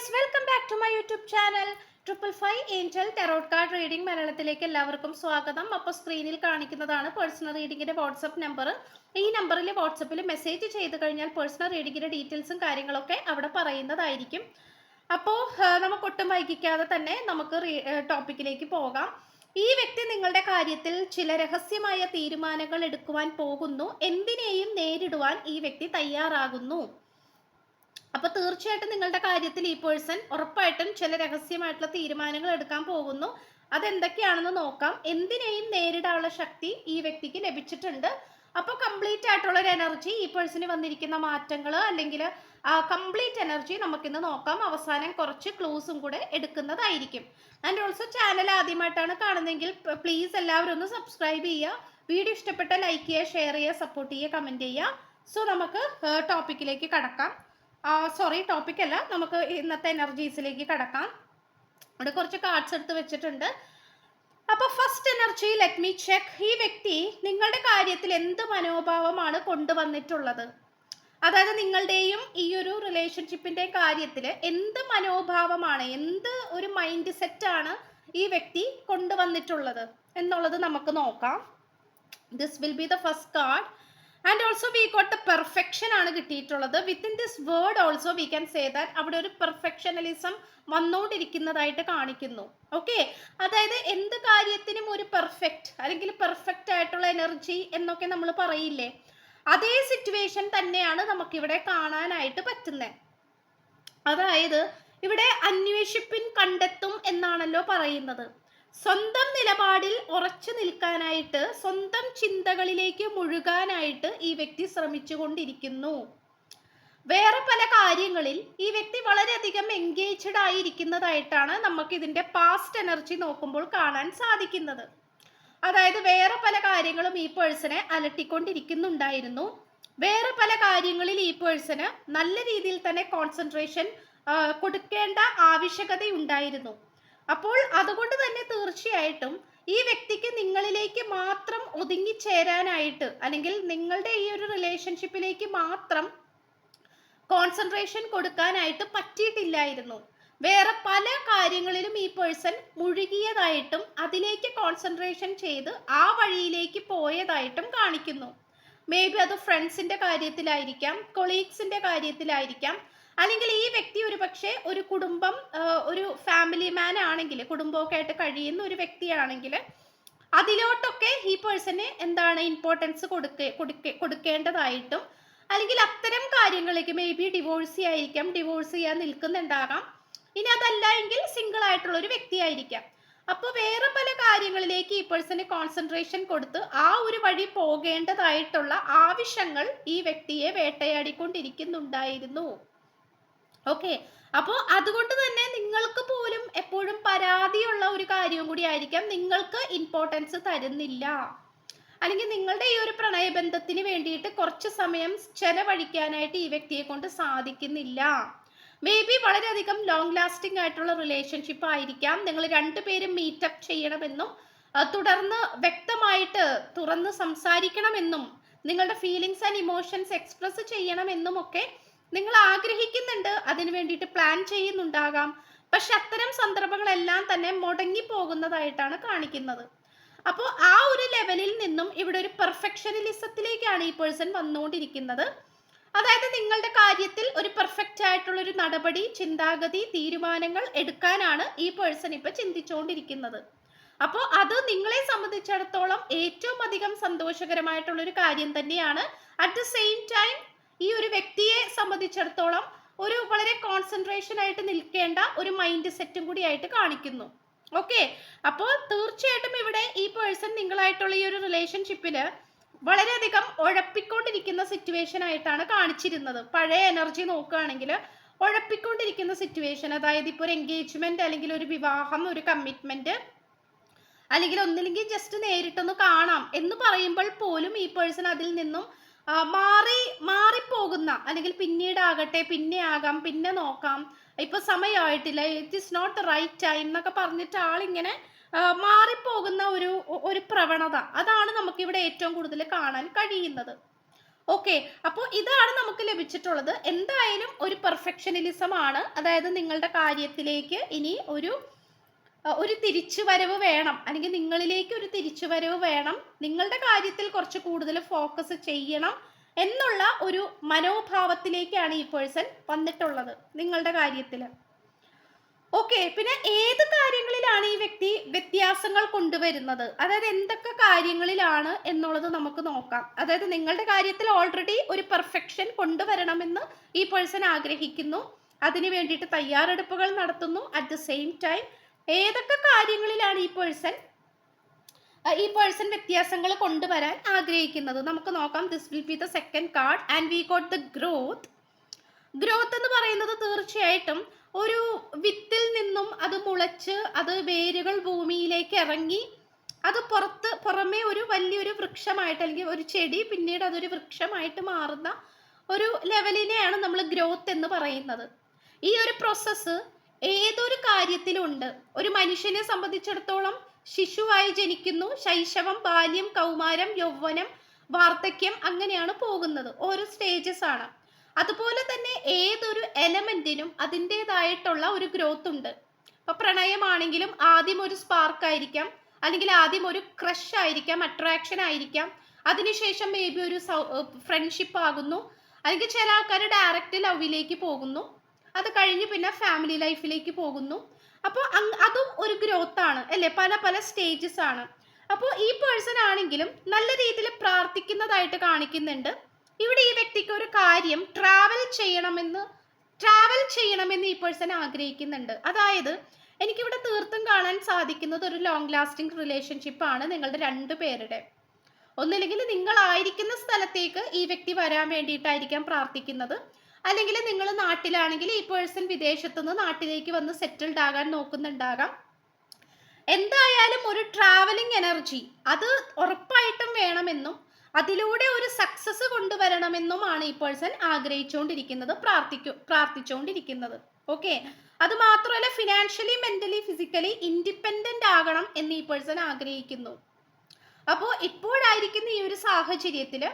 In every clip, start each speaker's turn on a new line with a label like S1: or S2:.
S1: Guys welcome back to my YouTube channel triple five angel tarot card reading മലയാളത്തിലേക്ക് എല്ലാവർക്കും സ്വാഗതം. അപ്പോൾ സ്ക്രീനിൽ കാണിക്കുന്നതാണ് പേഴ്സണൽ റീഡിങ്ങിന്റെ വാട്സപ്പ് നമ്പർ ഈ നമ്പറിൽ വാട്സപ്പിൽ മെസ്സേജ് ചെയ്ത് കഴിഞ്ഞാൽ പേഴ്സണൽ റീഡിങ്ങിന്റെ ഡീറ്റെയിൽസും കാര്യങ്ങളൊക്കെ അവിടെ പറയുന്നതായിരിക്കും. അപ്പോൾ നമുക്ക് ഒട്ടും വൈകിക്കാതെ തന്നെ നമുക്ക് ടോപ്പിക്കിലേക്ക് പോകാം. ഈ വ്യക്തി നിങ്ങളുടെ കാര്യത്തിൽ ചില രഹസ്യമായ തീരുമാനങ്ങൾ എടുക്കുവാൻ പോകുന്നു. എന്തിനേയും നേരിടുവാൻ ഈ വ്യക്തി തയ്യാറാകുന്നു. അപ്പൊ തീർച്ചയായിട്ടും നിങ്ങളുടെ കാര്യത്തിൽ ഈ പേഴ്സൺ ഉറപ്പായിട്ടും ചില രഹസ്യമായിട്ടുള്ള തീരുമാനങ്ങൾ എടുക്കാൻ പോകുന്നു. അതെന്തൊക്കെയാണെന്ന് നോക്കാം. എന്തിനേയും നേരിടാനുള്ള ശക്തി ഈ വ്യക്തിക്ക് ലഭിച്ചിട്ടുണ്ട്. അപ്പോൾ കംപ്ലീറ്റ് ആയിട്ടുള്ള ഒരു എനർജി ഈ പേഴ്സണിന് വന്നിരിക്കുന്ന മാറ്റങ്ങൾ അല്ലെങ്കിൽ കംപ്ലീറ്റ് എനർജി നമുക്കിന്ന് നോക്കാം. അവസാനം കുറച്ച് ക്ലൂസും കൂടെ എടുക്കുന്നതായിരിക്കും. ആൻഡ് ഓൾസോ ചാനൽ ആദ്യമായിട്ടാണ് കാണുന്നതെങ്കിൽ പ്ലീസ് എല്ലാവരും ഒന്ന് സബ്സ്ക്രൈബ് ചെയ്യുക. വീഡിയോ ഇഷ്ടപ്പെട്ട ലൈക്ക് ചെയ്യുക ഷെയർ ചെയ്യുക സപ്പോർട്ട് ചെയ്യുക കമന്റ് ചെയ്യുക. സോ നമുക്ക് ടോപ്പിക്കിലേക്ക് കടക്കാം. സോറി ടോപ്പിക് അല്ല. നമുക്ക് ഇന്നത്തെ എനർജീസിലേക്ക് കടക്കാം. ഇവിടെ കുറച്ച് കാർഡ്സ് എടുത്ത് വെച്ചിട്ടുണ്ട്. അപ്പൊ first energy let me check ഈ വ്യക്തി നിങ്ങളുടെ കാര്യത്തിൽ എന്ത് മനോഭാവമാണ് കൊണ്ടുവന്നിട്ടുള്ളത്? അതായത് നിങ്ങളുടെയും ഈ ഒരു റിലേഷൻഷിപ്പിന്റെ കാര്യത്തിൽ എന്ത് മനോഭാവമാണ് എന്ത് ഒരു മൈൻഡ് സെറ്റ് ആണ് ഈ വ്യക്തി കൊണ്ടുവന്നിട്ടുള്ളത് എന്നുള്ളത് നമുക്ക് നോക്കാം. This will be the first card and also we got the perfection ആണ് കിട്ടിയിട്ടുള്ളത്. Within this word also we can say that അവിടെ ഒരു പെർഫെക്ഷനലിസം വന്നുകൊണ്ടിരിക്കുന്നതായിട്ട് കാണിക്കുന്നു. ഓക്കെ അതായത് എന്ത് കാര്യത്തിനും ഒരു പെർഫെക്റ്റ് അല്ലെങ്കിൽ പെർഫെക്റ്റ് ആയിട്ടുള്ള എനർജി എന്നൊക്കെ നമ്മൾ പറയില്ലേ? അതേ സിറ്റുവേഷൻ തന്നെയാണ് നമുക്കിവിടെ കാണാനായിട്ട് പറ്റുന്നത് അതായത് ഇവിടെ അന്വേഷിപ്പിൻ കണ്ടെത്തും എന്നാണല്ലോ പറയുന്നത്. സ്വന്തം നിലപാടിൽ ഉറച്ചു നിൽക്കാനായിട്ട് സ്വന്തം ചിന്തകളിലേക്ക് മുഴുകാനായിട്ട് ഈ വ്യക്തി ശ്രമിച്ചുകൊണ്ടിരിക്കുന്നു. വേറെ പല കാര്യങ്ങളിൽ ഈ വ്യക്തി വളരെയധികം എൻഗേജ്ഡ് ആയിരിക്കുന്നതായിട്ടാണ് നമുക്ക് ഇതിന്റെ പാസ്റ്റ് എനർജി നോക്കുമ്പോൾ കാണാൻ സാധിക്കുന്നത്. അതായത് വേറെ പല കാര്യങ്ങളും ഈ പേഴ്സണെ അലട്ടിക്കൊണ്ടിരിക്കുന്നുണ്ടായിരുന്നു. വേറെ പല കാര്യങ്ങളിൽ ഈ പേഴ്സണ് നല്ല രീതിയിൽ തന്നെ കോൺസെൻട്രേഷൻ കൊടുക്കേണ്ട ആവശ്യകതയുണ്ടായിരുന്നു. അപ്പോൾ അതുകൊണ്ട് തന്നെ തീർച്ചയായിട്ടും ഈ വ്യക്തിക്ക് നിങ്ങളിലേക്ക് മാത്രം ഒതുങ്ങിച്ചേരാനായിട്ട് അല്ലെങ്കിൽ നിങ്ങളുടെ ഈ ഒരു റിലേഷൻഷിപ്പിലേക്ക് മാത്രം കോൺസെൻട്രേഷൻ കൊടുക്കാനായിട്ട് പറ്റിയിട്ടില്ലായിരുന്നു. വേറെ പല കാര്യങ്ങളിലും ഈ പേഴ്സൺ മുഴുകിയതായിട്ടും അതിലേക്ക് കോൺസെൻട്രേഷൻ ചെയ്ത് ആ വഴിയിലേക്ക് പോയതായിട്ടും കാണിക്കുന്നു. മേ ബി അത് ഫ്രണ്ട്സിന്റെ കാര്യത്തിലായിരിക്കാം കൊളീഗ്സിന്റെ കാര്യത്തിലായിരിക്കാം അല്ലെങ്കിൽ ഈ വ്യക്തി ഒരു പക്ഷേ ഒരു കുടുംബം ഒരു ഫാമിലി മാൻ ആണെങ്കിൽ കുടുംബമൊക്കെ ആയിട്ട് കഴിയുന്ന ഒരു വ്യക്തിയാണെങ്കിൽ അതിലോട്ടൊക്കെ ഈ പേഴ്സണ് എന്താണ് ഇമ്പോർട്ടൻസ് കൊടുക്കേ കൊടുക്കേ കൊടുക്കേണ്ടതായിട്ടും അല്ലെങ്കിൽ അത്തരം കാര്യങ്ങളിലേക്ക് മേ ബി ഡിവോഴ്സ് ആയിരിക്കാം ഡിവോഴ്സ് ചെയ്യാൻ നിൽക്കുന്നുണ്ടാകാം. ഇനി അതല്ല എങ്കിൽ സിംഗിൾ ആയിട്ടുള്ള ഒരു വ്യക്തിയായിരിക്കാം അപ്പോൾ വേറെ പല കാര്യങ്ങളിലേക്ക് ഈ പേഴ്സണ് കോൺസെൻട്രേഷൻ കൊടുത്ത് ആ ഒരു വഴി പോകേണ്ടതായിട്ടുള്ള ആവശ്യങ്ങൾ ഈ വ്യക്തിയെ വേട്ടയാടിക്കൊണ്ടിരിക്കുന്നുണ്ടായിരുന്നു. ഓക്കെ. അപ്പോൾ അതുകൊണ്ട് തന്നെ നിങ്ങൾക്ക് പോലും എപ്പോഴും പരാതിയുള്ള ഒരു കാര്യം കൂടി ആയിരിക്കാം. നിങ്ങൾക്ക് ഇമ്പോർട്ടൻസ് തരുന്നില്ല. അല്ലെങ്കിൽ നിങ്ങളുടെ ഈ ഒരു പ്രണയബന്ധത്തിന് വേണ്ടിയിട്ട് കുറച്ച് സമയം ചെലവഴിക്കാനായിട്ട് ഈ വ്യക്തിയെ കൊണ്ട് സാധിക്കുന്നില്ല. മേ ബി വളരെയധികം ലോങ് ലാസ്റ്റിംഗ് ആയിട്ടുള്ള റിലേഷൻഷിപ്പ് ആയിരിക്കാം. നിങ്ങൾ രണ്ടുപേരും മീറ്റപ്പ് ചെയ്യണമെന്നും തുടർന്ന് വ്യക്തമായിട്ട് തുറന്ന് സംസാരിക്കണമെന്നും നിങ്ങളുടെ ഫീലിങ്സ് ആൻഡ് ഇമോഷൻസ് എക്സ്പ്രസ് ചെയ്യണമെന്നും ഒക്കെ നിങ്ങൾ ആഗ്രഹിക്കുന്നുണ്ട് അതിനു വേണ്ടിയിട്ട് പ്ലാൻ ചെയ്യുന്നുണ്ടാകാം. പക്ഷെ അത്തരം സന്ദർഭങ്ങളെല്ലാം തന്നെ മുടങ്ങി പോകുന്നതായിട്ടാണ് കാണിക്കുന്നത്. അപ്പോൾ ആ ഒരു ലെവലിൽ നിന്നും ഇവിടെ ഒരു പെർഫെക്ഷനലിസത്തിലേക്കാണ് ഈ പേഴ്സൺ വന്നുകൊണ്ടിരിക്കുന്നത്. അതായത് നിങ്ങളുടെ കാര്യത്തിൽ ഒരു പെർഫെക്റ്റ് ആയിട്ടുള്ള ഒരു നടപടി ചിന്താഗതി തീരുമാനങ്ങൾ എടുക്കാനാണ് ഈ പേഴ്സൺ ഇപ്പൊ ചിന്തിച്ചുകൊണ്ടിരിക്കുന്നത് അപ്പോൾ അത് നിങ്ങളെ സംബന്ധിച്ചിടത്തോളം ഏറ്റവും അധികം സന്തോഷകരമായിട്ടുള്ള ഒരു കാര്യം തന്നെയാണ്. അറ്റ് ദ സെയിം ടൈം ഈ ഒരു വ്യക്തിയെ സംബന്ധിച്ചിടത്തോളം ഒരു വളരെ കോൺസെൻട്രേഷൻ ആയിട്ട് നിൽക്കേണ്ട ഒരു മൈൻഡ് സെറ്റും കൂടി ആയിട്ട് കാണിക്കുന്നു. ഓക്കെ അപ്പോൾ തീർച്ചയായിട്ടും ഇവിടെ ഈ പേഴ്സൺ നിങ്ങളായിട്ടുള്ള ഈ ഒരു റിലേഷൻഷിപ്പിൽ വളരെയധികം ഉഴപ്പിക്കൊണ്ടിരിക്കുന്ന സിറ്റുവേഷൻ ആയിട്ടാണ് കാണിച്ചിരുന്നത്. പഴയ എനർജി നോക്കുകയാണെങ്കിൽ ഉഴപ്പിക്കൊണ്ടിരിക്കുന്ന സിറ്റുവേഷൻ അതായത് ഇപ്പോൾ ഒരു എൻഗേജ്മെന്റ് അല്ലെങ്കിൽ ഒരു വിവാഹം ഒരു കമ്മിറ്റ്മെന്റ് അല്ലെങ്കിൽ ഒന്നില്ലെങ്കിൽ ജസ്റ്റ് നേരിട്ടൊന്ന് കാണാം എന്ന് പറയുമ്പോൾ പോലും ഈ പേഴ്സൺ അതിൽ നിന്നും മാറി മാറിപ്പോകുന്ന അല്ലെങ്കിൽ പിന്നീടാകട്ടെ പിന്നെ ആകാം പിന്നെ നോക്കാം. ഇപ്പൊ സമയമായിട്ടില്ല it is not right time എന്നൊക്കെ പറഞ്ഞിട്ട് ആളിങ്ങനെ മാറിപ്പോകുന്ന ഒരു ഒരു പ്രവണത. അതാണ് നമുക്ക് ഇവിടെ ഏറ്റവും കൂടുതൽ കാണാൻ കഴിയുന്നത്. ഓക്കെ അപ്പോൾ ഇതാണ് നമുക്ക് ലഭിച്ചിട്ടുള്ളത്. എന്തായാലും ഒരു പെർഫെക്ഷനിലിസം ആണ്. അതായത് നിങ്ങളുടെ കാര്യത്തിലേക്ക് ഇനി ഒരു ഒരു തിരിച്ചു വരവ് വേണം. അല്ലെങ്കിൽ നിങ്ങളിലേക്ക് ഒരു തിരിച്ചു വരവ് വേണം. നിങ്ങളുടെ കാര്യത്തിൽ കുറച്ച് കൂടുതൽ ഫോക്കസ് ചെയ്യണം എന്നുള്ള ഒരു മനോഭാവത്തിലേക്കാണ് ഈ പേഴ്സൺ വന്നിട്ടുള്ളത് നിങ്ങളുടെ കാര്യത്തിൽ ഓക്കെ പിന്നെ ഏത് കാര്യങ്ങളിലാണ് ഈ വ്യക്തി വ്യത്യാസങ്ങൾ കൊണ്ടുവരുന്നത്? അതായത് എന്തൊക്കെ കാര്യങ്ങളിലാണ് എന്നുള്ളത് നമുക്ക് നോക്കാം. അതായത് നിങ്ങളുടെ കാര്യത്തിൽ ഓൾറെഡി ഒരു പെർഫെക്ഷൻ കൊണ്ടുവരണമെന്ന് ഈ പേഴ്സൺ ആഗ്രഹിക്കുന്നു. അതിനു വേണ്ടിയിട്ട് തയ്യാറെടുപ്പുകൾ നടത്തുന്നു. അറ്റ് ദ സെയിം ടൈം ഏതൊക്കെ കാര്യങ്ങളിലാണ് ഈ പേഴ്സൺ ഈ പേഴ്സൺ വ്യത്യാസങ്ങൾ കൊണ്ടുവരാൻ ആഗ്രഹിക്കുന്നത്? നമുക്ക് നോക്കാം. This will be the second card and we got the growth growth എന്ന് പറയുന്നത് തീർച്ചയായിട്ടും ഒരു വിത്തിൽ നിന്നും അത് മുളച്ച് അത് വേരുകൾ ഭൂമിയിലേക്ക് ഇറങ്ങി അത് പുറത്ത് പുറമേ ഒരു വലിയൊരു വൃക്ഷമായിട്ട് അല്ലെങ്കിൽ ഒരു ചെടി പിന്നീട് അതൊരു വൃക്ഷമായിട്ട് മാറുന്ന ഒരു ലെവലിനെയാണ് നമ്മൾ ഗ്രോത്ത് എന്ന് പറയുന്നത്. ഈ ഒരു പ്രോസസ്സ് ഏതൊരു കാര്യത്തിലുണ്ട്? ഒരു മനുഷ്യനെ സംബന്ധിച്ചിടത്തോളം ശിശുവായി ജനിക്കുന്നു. ശൈശവം ബാല്യം കൗമാരം യൗവനം വാർദ്ധക്യം അങ്ങനെയാണ് പോകുന്നത്. ഓരോ സ്റ്റേജസ് ആണ്. അതുപോലെ തന്നെ ഏതൊരു എലമെന്റിനും അതിന്റെതായിട്ടുള്ള ഒരു ഗ്രോത്ത് ഉണ്ട്. ഇപ്പൊ പ്രണയമാണെങ്കിലും ആദ്യം ഒരു സ്പാർക്ക് ആയിരിക്കാം. അല്ലെങ്കിൽ ആദ്യം ഒരു ക്രഷ് ആയിരിക്കാം അട്രാക്ഷൻ ആയിരിക്കാം. അതിനുശേഷം മേ ബി ഒരു ഫ്രണ്ട്ഷിപ്പ് ആകുന്നു. അല്ലെങ്കിൽ ചില ആൾക്കാർ ഡയറക്റ്റ് ലവിലേക്ക് പോകുന്നു. അത് കഴിഞ്ഞ് പിന്നെ ഫാമിലി ലൈഫിലേക്ക് പോകുന്നു. അപ്പോൾ അതും ഒരു ഗ്രോത്ത് ആണ് അല്ലേ? പല പല സ്റ്റേജസ് ആണ്. അപ്പോൾ ഈ പേഴ്സൺ ആണെങ്കിലും നല്ല രീതിയിൽ പ്രാർത്ഥിക്കുന്നതായിട്ട് കാണിക്കുന്നുണ്ട്. ഇവിടെ ഈ വ്യക്തിക്ക് ഒരു കാര്യം ട്രാവൽ ചെയ്യണമെന്ന് ട്രാവൽ ചെയ്യണമെന്ന് ഈ പേഴ്സൺ ആഗ്രഹിക്കുന്നുണ്ട്. അതായത് എനിക്കിവിടെ തീർത്തും കാണാൻ സാധിക്കുന്നത് ഒരു ലോങ് ലാസ്റ്റിംഗ് റിലേഷൻഷിപ്പ് ആണ് നിങ്ങളുടെ രണ്ട് പേരുടെ. ഒന്നില്ലെങ്കിൽ നിങ്ങളായിരിക്കുന്ന സ്ഥലത്തേക്ക് ഈ വ്യക്തി വരാൻ വേണ്ടിയിട്ടായിരിക്കാം പ്രാർത്ഥിക്കുന്നത്. അല്ലെങ്കിൽ നിങ്ങൾ നാട്ടിലാണെങ്കിൽ ഈ പേഴ്സൺ വിദേശത്തുനിന്ന് നാട്ടിലേക്ക് വന്ന് സെറ്റിൽഡ് ആകാൻ നോക്കുന്നുണ്ടാകാം. എന്തായാലും ഒരു ട്രാവലിംഗ് എനർജി അത് ഉറപ്പായിട്ടും വേണമെന്നും അതിലൂടെ ഒരു സക്സസ് കൊണ്ടുവരണമെന്നുമാണ് ഈ പേഴ്സൺ ആഗ്രഹിച്ചുകൊണ്ടിരിക്കുന്നത് പ്രാർത്ഥിക്കു പ്രാർത്ഥിച്ചുകൊണ്ടിരിക്കുന്നത്. ഓക്കെ അത് മാത്രമല്ല ഫിനാൻഷ്യലി മെന്റലി ഫിസിക്കലി ഇൻഡിപെൻഡന്റ് ആകണം എന്ന് ഈ പേഴ്സൺ ആഗ്രഹിക്കുന്നു. അപ്പോൾ ഇപ്പോഴായിരിക്കുന്ന ഈ ഒരു സാഹചര്യത്തിൽ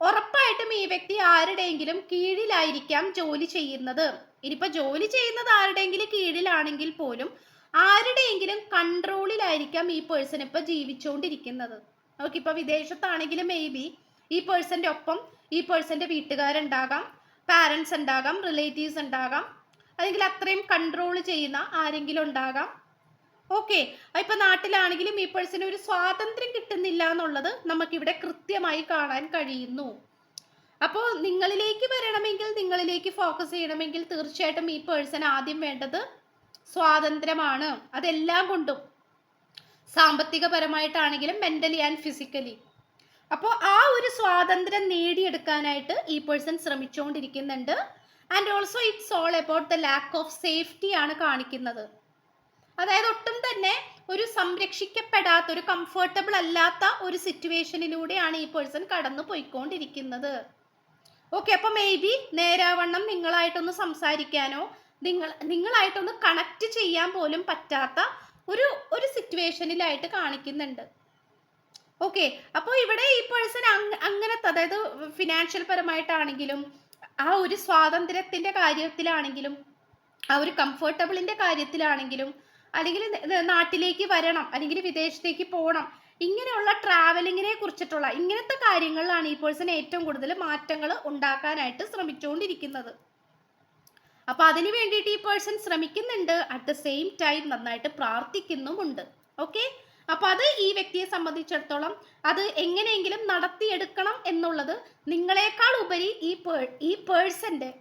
S1: ഉറപ്പായിട്ടും ഈ വ്യക്തി ആരുടെയെങ്കിലും കീഴിലായിരിക്കാം ജോലി ചെയ്യുന്നത്. ഇനിയിപ്പോ ജോലി ചെയ്യുന്നത് ആരുടെയെങ്കിലും കീഴിലാണെങ്കിൽ പോലും ആരുടെയെങ്കിലും കൺട്രോളിലായിരിക്കാം ഈ പേഴ്സൺ ഇപ്പൊ ജീവിച്ചുകൊണ്ടിരിക്കുന്നത് നമുക്ക് ഇപ്പൊ വിദേശത്താണെങ്കിലും മേ ബി ഈ പേഴ്സന്റെ ഒപ്പം ഈ പേഴ്സന്റെ വീട്ടുകാരുണ്ടാകാം പാരൻസ് ഉണ്ടാകാം റിലേറ്റീവ്സ് ഉണ്ടാകാം. അല്ലെങ്കിൽ അത്രയും കൺട്രോൾ ചെയ്യുന്ന ആരെങ്കിലും ഉണ്ടാകാം. ഓക്കെ. ഇപ്പൊ നാട്ടിലാണെങ്കിലും ഈ പേഴ്സിന് ഒരു സ്വാതന്ത്ര്യം കിട്ടുന്നില്ല എന്നുള്ളത് നമുക്കിവിടെ കൃത്യമായി കാണാൻ കഴിയുന്നു. അപ്പോൾ നിങ്ങളിലേക്ക് വരണമെങ്കിൽ നിങ്ങളിലേക്ക് ഫോക്കസ് ചെയ്യണമെങ്കിൽ തീർച്ചയായിട്ടും ഈ പേഴ്സൺ ആദ്യം വേണ്ടത് സ്വാതന്ത്ര്യമാണ്. അതെല്ലാം കൊണ്ടും സാമ്പത്തികപരമായിട്ടാണെങ്കിലും മെന്റലി ആൻഡ് ഫിസിക്കലി അപ്പോൾ ആ ഒരു സ്വാതന്ത്ര്യം നേടിയെടുക്കാനായിട്ട് ഈ person ശ്രമിച്ചുകൊണ്ടിരിക്കുന്നുണ്ട് and also it's all about the lack of safety ആണ് കാണിക്കുന്നത്. അതായത് ഒട്ടും തന്നെ ഒരു സംരക്ഷിക്കപ്പെടാത്ത ഒരു കംഫർട്ടബിൾ അല്ലാത്ത ഒരു സിറ്റുവേഷനിലൂടെയാണ് ഈ പേഴ്സൺ കടന്നു പോയിക്കൊണ്ടിരിക്കുന്നത്. ഓക്കെ അപ്പോൾ മേ ബി നേരാവണ്ണം നിങ്ങളായിട്ടൊന്ന് സംസാരിക്കാനോ നിങ്ങൾ നിങ്ങളായിട്ടൊന്ന് കണക്ട് ചെയ്യാൻ പോലും പറ്റാത്ത ഒരു ഒരു സിറ്റുവേഷനിലായിട്ട് കാണിക്കുന്നുണ്ട്. ഓക്കെ അപ്പോൾ ഇവിടെ ഈ പേഴ്സൺ അങ്ങനത്തെ അതായത് ഫിനാൻഷ്യൽ പരമായിട്ടാണെങ്കിലും ആ ഒരു സ്വാതന്ത്ര്യത്തിന്റെ കാര്യത്തിലാണെങ്കിലും ആ ഒരു കംഫർട്ടബിളിന്റെ കാര്യത്തിലാണെങ്കിലും അല്ലെങ്കിൽ നാട്ടിലേക്ക് വരണം അല്ലെങ്കിൽ വിദേശത്തേക്ക് പോകണം ഇങ്ങനെയുള്ള ട്രാവലിങ്ങിനെ കുറിച്ചിട്ടുള്ള ഇങ്ങനത്തെ കാര്യങ്ങളിലാണ് ഈ പേഴ്സൺ ഏറ്റവും കൂടുതൽ മാറ്റങ്ങൾ ഉണ്ടാക്കാനായിട്ട് ശ്രമിച്ചുകൊണ്ടിരിക്കുന്നത്. അപ്പൊ അതിന് വേണ്ടിയിട്ട് ഈ പേഴ്സൺ ശ്രമിക്കുന്നുണ്ട്. അറ്റ് ദ സെയിം ടൈം നന്നായിട്ട് പ്രാർത്ഥിക്കുന്നുമുണ്ട്. ഓക്കെ അപ്പൊ അത് ഈ വ്യക്തിയെ സംബന്ധിച്ചിടത്തോളം അത് എങ്ങനെയെങ്കിലും നടത്തിയെടുക്കണം എന്നുള്ളത് നിങ്ങളെക്കാൾ ഉപരി ഈ പേ- ഈ പേഴ്സന്റെ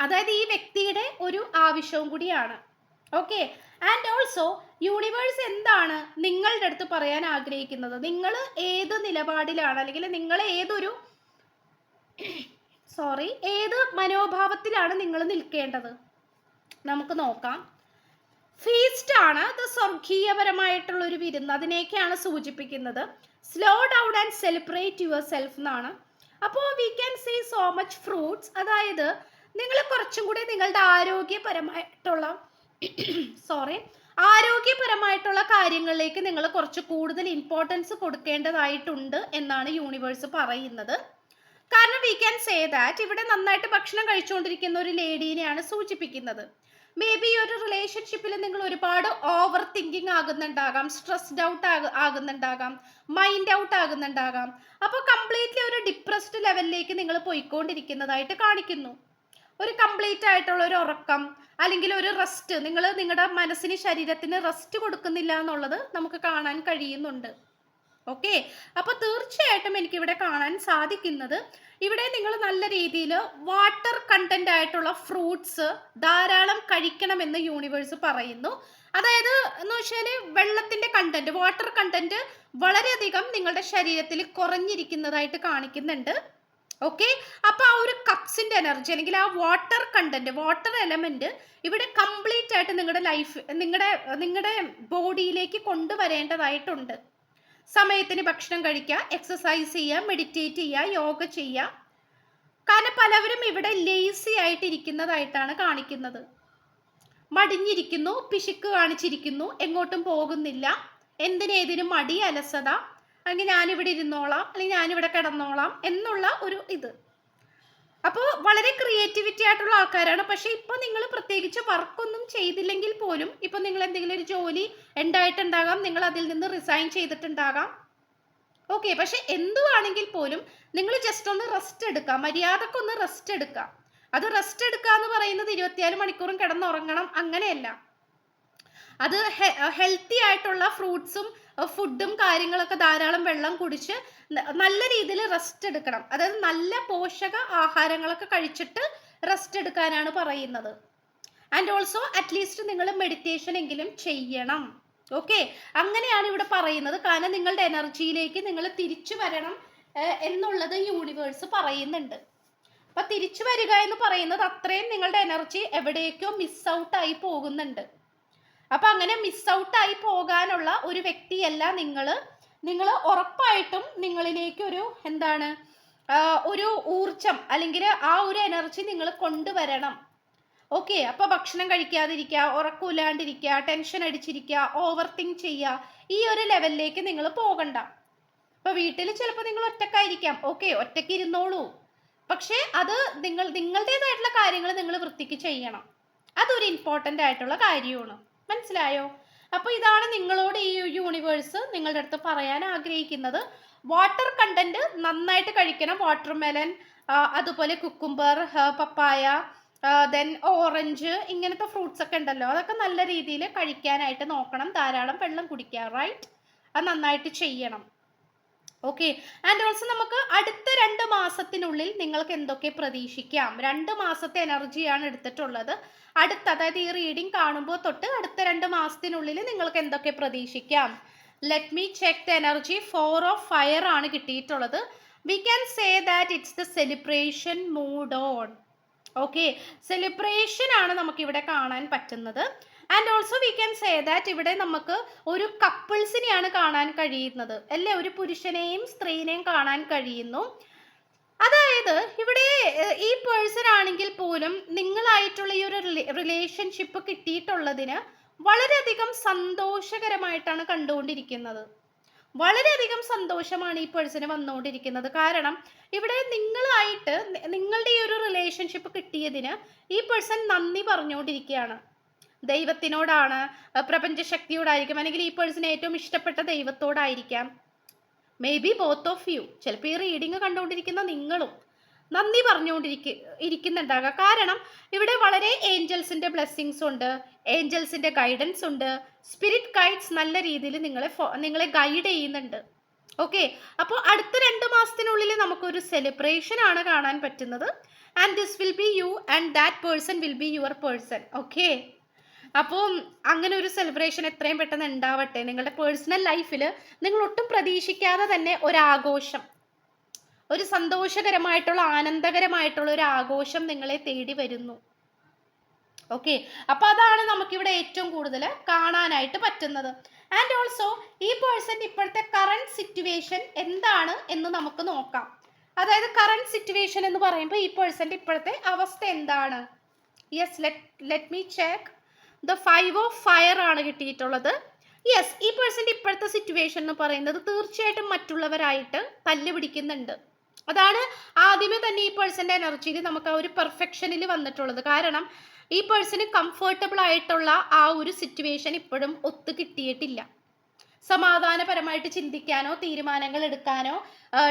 S1: അതായത് ഈ വ്യക്തിയുടെ ഒരു ആവശ്യവും കൂടിയാണ്. ഓക്കെ ആൻഡ് ഓൾസോ യൂണിവേഴ്സ് എന്താണ് നിങ്ങളുടെ അടുത്ത് പറയാൻ ആഗ്രഹിക്കുന്നത്? നിങ്ങൾ ഏത് നിലപാടിലാണ്? അല്ലെങ്കിൽ നിങ്ങൾ ഏതൊരു സോറി ഏത് മനോഭാവത്തിലാണ് നിങ്ങൾ നിൽക്കേണ്ടത്? നമുക്ക് നോക്കാം. ഫീസ്റ്റ് ആണ് അത് സ്വർഗീയപരമായിട്ടുള്ള ഒരു വിരുന്ന്. അതിനെയൊക്കെയാണ് സൂചിപ്പിക്കുന്നത്. Slow down and celebrate yourself എന്നാണ്. അപ്പോൾ we can see so much fruits അതായത് നിങ്ങൾ കുറച്ചും കൂടി നിങ്ങളുടെ ആരോഗ്യപരമായിട്ടുള്ള സോറി ആരോഗ്യപരമായിട്ടുള്ള കാര്യങ്ങളിലേക്ക് നിങ്ങൾ കുറച്ച് കൂടുതൽ ഇമ്പോർട്ടൻസ് കൊടുക്കേണ്ടതായിട്ടുണ്ട് എന്നാണ് യൂണിവേഴ്സ് പറയുന്നത്. കാരണം വി ക്യാൻ സേ ദാറ്റ് ഇവിടെ നന്നായിട്ട് ഭക്ഷണം കഴിച്ചുകൊണ്ടിരിക്കുന്ന ഒരു ലേഡീനെയാണ് സൂചിപ്പിക്കുന്നത്. മേ ബി ഒരു റിലേഷൻഷിപ്പിൽ നിങ്ങൾ ഒരുപാട് ഓവർ തിങ്കിങ് ആകുന്നുണ്ടാകാം സ്ട്രെസ്ഡ് ഔട്ട് ആകുന്നുണ്ടാകാം മൈൻഡ് ഔട്ട് ആകുന്നുണ്ടാകാം. അപ്പോൾ കംപ്ലീറ്റ്ലി ഒരു ഡിപ്രസ്ഡ് ലെവലിലേക്ക് നിങ്ങൾ പോയിക്കൊണ്ടിരിക്കുന്നതായിട്ട് കാണിക്കുന്നു. ഒരു കംപ്ലീറ്റ് ആയിട്ടുള്ള ഒരു ഉറക്കം അല്ലെങ്കിൽ ഒരു റെസ്റ്റ് നിങ്ങൾ നിങ്ങളുടെ മനസ്സിന് ശരീരത്തിന് റെസ്റ്റ് കൊടുക്കുന്നില്ല എന്നുള്ളത് നമുക്ക് കാണാൻ കഴിയുന്നുണ്ട്. ഓക്കെ അപ്പൊ തീർച്ചയായിട്ടും എനിക്ക് ഇവിടെ കാണാൻ സാധിക്കുന്നത് ഇവിടെ നിങ്ങൾ നല്ല രീതിയിൽ വാട്ടർ കണ്ടന്റ് ആയിട്ടുള്ള ഫ്രൂട്ട്സ് ധാരാളം കഴിക്കണമെന്ന് യൂണിവേഴ്സ് പറയുന്നു. അതായത് എന്ന് വെച്ചാൽ വെള്ളത്തിന്റെ കണ്ടന്റ് വാട്ടർ കണ്ടന്റ് വളരെയധികം നിങ്ങളുടെ ശരീരത്തിൽ കുറഞ്ഞിരിക്കുന്നതായിട്ട് കാണിക്കുന്നുണ്ട്. ഓക്കെ അപ്പോൾ ആ ഒരു കപ്സിന്റെ എനർജി അല്ലെങ്കിൽ ആ വാട്ടർ കണ്ടന്റ് വാട്ടർ എലമെന്റ് ഇവിടെ കംപ്ലീറ്റ് ആയിട്ട് നിങ്ങളുടെ ലൈഫ് നിങ്ങളുടെ നിങ്ങളുടെ ബോഡിയിലേക്ക് കൊണ്ടുവരേണ്ടതായിട്ടുണ്ട്. സമയത്തിന് ഭക്ഷണം കഴിക്കുക എക്സസൈസ് ചെയ്യുക മെഡിറ്റേറ്റ് ചെയ്യുക യോഗ ചെയ്യുക. കാരണം പലവരും ഇവിടെ ലേസി ആയിട്ടിരിക്കുന്നതായിട്ടാണ് കാണിക്കുന്നത്. മടിഞ്ഞിരിക്കുന്നു പിശുക്ക് കാണിച്ചിരിക്കുന്നു എങ്ങോട്ടും പോകുന്നില്ല എന്തിനേതിനും മടി അലസത അല്ലെങ്കിൽ ഞാനിവിടെ ഇരുന്നോളാം അല്ലെങ്കിൽ ഞാനിവിടെ കിടന്നോളാം എന്നുള്ള ഒരു ഇത്. അപ്പോൾ വളരെ ക്രിയേറ്റിവിറ്റി ആയിട്ടുള്ള ആൾക്കാരാണ്. പക്ഷെ ഇപ്പോൾ നിങ്ങൾ പ്രത്യേകിച്ച് വർക്കൊന്നും ചെയ്തില്ലെങ്കിൽ പോലും ഇപ്പോൾ നിങ്ങൾ എന്തെങ്കിലും ഒരു ജോലി ഉണ്ടായിട്ടുണ്ടാകാം നിങ്ങൾ അതിൽ നിന്ന് റിസൈൻ ചെയ്തിട്ടുണ്ടാകാം. ഓക്കെ പക്ഷെ എന്തുവാണെങ്കിൽ പോലും നിങ്ങൾ ജസ്റ്റ് ഒന്ന് റെസ്റ്റ് എടുക്കുക മര്യാദക്കൊന്ന് റെസ്റ്റ് എടുക്കുക അത് റെസ്റ്റ് എടുക്കുക എന്ന് പറയുന്നത് ഇരുപത്തിനാല് മണിക്കൂറും കിടന്നുറങ്ങണം അങ്ങനെയല്ല. അത് ഹെൽത്തി ആയിട്ടുള്ള ഫ്രൂട്ട്സും ഫുഡും കാര്യങ്ങളൊക്കെ ധാരാളം വെള്ളം കുടിച്ച് നല്ല രീതിയിൽ റെസ്റ്റ് എടുക്കണം. അതായത് നല്ല പോഷക ആഹാരങ്ങളൊക്കെ കഴിച്ചിട്ട് റെസ്റ്റ് എടുക്കാനാണ് പറയുന്നത്. ആൻഡ് ഓൾസോ അറ്റ്ലീസ്റ്റ് നിങ്ങൾ മെഡിറ്റേഷൻ എങ്കിലും ചെയ്യണം. ഓക്കെ അങ്ങനെയാണ് ഇവിടെ പറയുന്നത്. കാരണം നിങ്ങളുടെ എനർജിയിലേക്ക് നിങ്ങൾ തിരിച്ചു വരണം എന്നുള്ളത് യൂണിവേഴ്സ് പറയുന്നുണ്ട്. അപ്പൊ തിരിച്ചു വരിക എന്ന് പറയുന്നത് അത്രയും നിങ്ങളുടെ എനർജി എവിടേക്കോ മിസ് ഔട്ട് ആയി പോകുന്നുണ്ട്. അപ്പൊ അങ്ങനെ മിസ് ആയി പോകാനുള്ള ഒരു വ്യക്തിയല്ല നിങ്ങൾ നിങ്ങൾ ഉറപ്പായിട്ടും നിങ്ങളിലേക്ക് ഒരു എന്താണ് ഒരു ഊർജം അല്ലെങ്കിൽ ആ ഒരു എനർജി നിങ്ങൾ കൊണ്ടുവരണം. ഓക്കെ അപ്പൊ ഭക്ഷണം കഴിക്കാതിരിക്കുക ഉറക്കമില്ലാണ്ടിരിക്കുക ടെൻഷൻ അടിച്ചിരിക്കുക ഓവർ തിങ്ക് ചെയ്യുക ഈ ഒരു ലെവലിലേക്ക് നിങ്ങൾ പോകണ്ട. ഇപ്പൊ വീട്ടിൽ ചിലപ്പോൾ നിങ്ങൾ ഒറ്റക്കായിരിക്കാം. ഓക്കെ ഒറ്റയ്ക്ക് ഇരുന്നോളൂ. പക്ഷേ അത് നിങ്ങൾ നിങ്ങളുടേതായിട്ടുള്ള കാര്യങ്ങൾ നിങ്ങൾ വൃത്തിക്ക് ചെയ്യണം. അതൊരു ഇമ്പോർട്ടന്റ് ആയിട്ടുള്ള കാര്യമാണ്. മനസ്സിലായോ? അപ്പോൾ ഇതാണ് നിങ്ങളോട് ഈ യൂണിവേഴ്സ് നിങ്ങളുടെ അടുത്ത് പറയാൻ ആഗ്രഹിക്കുന്നത്. വാട്ടർ കണ്ടന്റ് നന്നായിട്ട് കഴിക്കണം. വാട്ടർ മെലൻ അതുപോലെ കുക്കുംബർ പപ്പായ ദെൻ ഓറഞ്ച് ഇങ്ങനത്തെ ഫ്രൂട്ട്സ് ഒക്കെ ഉണ്ടല്ലോ. അതൊക്കെ നല്ല രീതിയിൽ കഴിക്കാനായിട്ട് നോക്കണം. ധാരാളം വെള്ളം കുടിക്കുക റൈറ്റ് അത് നന്നായിട്ട് ചെയ്യണം. ഓക്കെ ആൻഡ് ഓൾസോ നമുക്ക് അടുത്ത രണ്ട് മാസത്തിനുള്ളിൽ നിങ്ങൾക്ക് എന്തൊക്കെ പ്രതീക്ഷിക്കാം? രണ്ട് മാസത്തെ എനർജിയാണ് എടുത്തിട്ടുള്ളത്. അടുത്ത അതായത് ഈ റീഡിംഗ് കാണുമ്പോൾ തൊട്ട് അടുത്ത രണ്ട് മാസത്തിനുള്ളിൽ നിങ്ങൾക്ക് എന്തൊക്കെ പ്രതീക്ഷിക്കാം? Let me check the energy four of fire ആണ് കിട്ടിയിട്ടുള്ളത്. We can say that it's the celebration mood on okay celebration ആണ് നമുക്കിവിടെ കാണാൻ പറ്റുന്നത്. And also we can say that ഇവിടെ നമുക്ക് ഒരു കപ്പിൾസിനെയാണ് കാണാൻ കഴിയുന്നത്. അല്ലേ? ഒരു പുരുഷനെയും സ്ത്രീനെയും കാണാൻ കഴിയുന്നു. അതായത് ഇവിടെ ഈ പേഴ്സൺ ആണെങ്കിൽ പോലും നിങ്ങളായിട്ടുള്ള ഈ ഒരു റിലേഷൻഷിപ്പ് കിട്ടിയിട്ടുള്ളതിന് വളരെയധികം സന്തോഷകരമായിട്ടാണ് കണ്ടുകൊണ്ടിരിക്കുന്നത്. വളരെയധികം സന്തോഷമാണ് ഈ പേഴ്സണ് വന്നുകൊണ്ടിരിക്കുന്നത്. കാരണം ഇവിടെ നിങ്ങളായിട്ട് നിങ്ങളുടെ ഈ ഒരു റിലേഷൻഷിപ്പ് കിട്ടിയതിന് ഈ പേഴ്സൺ നന്ദി പറഞ്ഞുകൊണ്ടിരിക്കുകയാണ്. ദൈവത്തിനോടാണ് പ്രപഞ്ച ശക്തിയോടായിരിക്കും അല്ലെങ്കിൽ ഈ പേഴ്സൺ ഏറ്റവും ഇഷ്ടപ്പെട്ട ദൈവത്തോടായിരിക്കാം. Maybe both of you ചിലപ്പോൾ ഈ റീഡിങ് കണ്ടുകൊണ്ടിരിക്കുന്ന നിങ്ങളും നന്ദി പറഞ്ഞുകൊണ്ടിരിക്ക ഇരിക്കുന്നുണ്ടാകാം. കാരണം ഇവിടെ വളരെ ഏഞ്ചൽസിന്റെ ബ്ലെസ്സിങ്സ് ഉണ്ട് ഏഞ്ചൽസിന്റെ ഗൈഡൻസ് ഉണ്ട് സ്പിരിറ്റ് ഗൈഡ്സ് നല്ല രീതിയിൽ നിങ്ങളെ നിങ്ങളെ ഗൈഡ് ചെയ്യുന്നുണ്ട്. ഓക്കെ അപ്പോൾ അടുത്ത രണ്ട് മാസത്തിനുള്ളിൽ നമുക്കൊരു സെലിബ്രേഷൻ ആണ് കാണാൻ പറ്റുന്നത്. And this will be you and that person will be your person okay അപ്പോൾ അങ്ങനെ ഒരു സെലിബ്രേഷൻ എത്രയും പെട്ടെന്ന് ഉണ്ടാവട്ടെ. നിങ്ങളുടെ പേഴ്സണൽ ലൈഫിൽ നിങ്ങൾ ഒട്ടും പ്രതീക്ഷിക്കാതെ തന്നെ ഒരാഘോഷം ഒരു സന്തോഷകരമായിട്ടുള്ള ആനന്ദകരമായിട്ടുള്ള ഒരു ആഘോഷം നിങ്ങളെ തേടി വരുന്നു. ഓക്കെ അപ്പൊ അതാണ് നമുക്കിവിടെ ഏറ്റവും കൂടുതൽ കാണാനായിട്ട് പറ്റുന്നത്. ആൻഡ് ഓൾസോ ഈ പേഴ്സന്റെ ഇപ്പോഴത്തെ കറണ്ട് സിറ്റുവേഷൻ എന്താണ് എന്ന് നമുക്ക് നോക്കാം. അതായത് കറണ്ട് സിറ്റുവേഷൻ എന്ന് പറയുമ്പോൾ ഈ പേഴ്സന്റെ ഇപ്പോഴത്തെ അവസ്ഥ എന്താണ്? Yes let let me check the five of fire ആണ് കിട്ടിയിട്ടുള്ളത്. യെസ് ഈ പേഴ്സന്റെ ഇപ്പോഴത്തെ സിറ്റുവേഷൻ എന്ന് പറയുന്നത് തീർച്ചയായിട്ടും മറ്റുള്ളവരായിട്ട് തല്ല് പിടിക്കുന്നുണ്ട്. അതാണ് ആദ്യമേ തന്നെ ഈ പേഴ്സന്റെ എനർജിയിൽ നമുക്ക് ആ ഒരു പെർഫെക്ഷനിൽ വന്നിട്ടുള്ളത്. കാരണം ഈ പേഴ്സന് കംഫർട്ടബിൾ ആയിട്ടുള്ള ആ ഒരു സിറ്റുവേഷൻ ഇപ്പോഴും ഒത്തു കിട്ടിയിട്ടില്ല. സമാധാനപരമായിട്ട് ചിന്തിക്കാനോ തീരുമാനങ്ങൾ എടുക്കാനോ